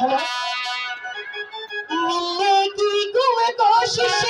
Hello? মিল্লে কি কুয়ে কোশিশ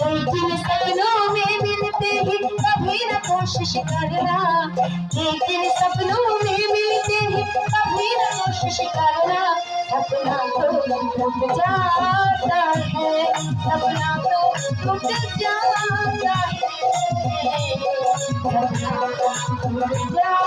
लेकिन सपनों में मिलते ही कोशिश करना लेकिन सपनों में मिलते ही कभी कोशिश करना सपना तो टूट जाता है सपना तो टूट जाता है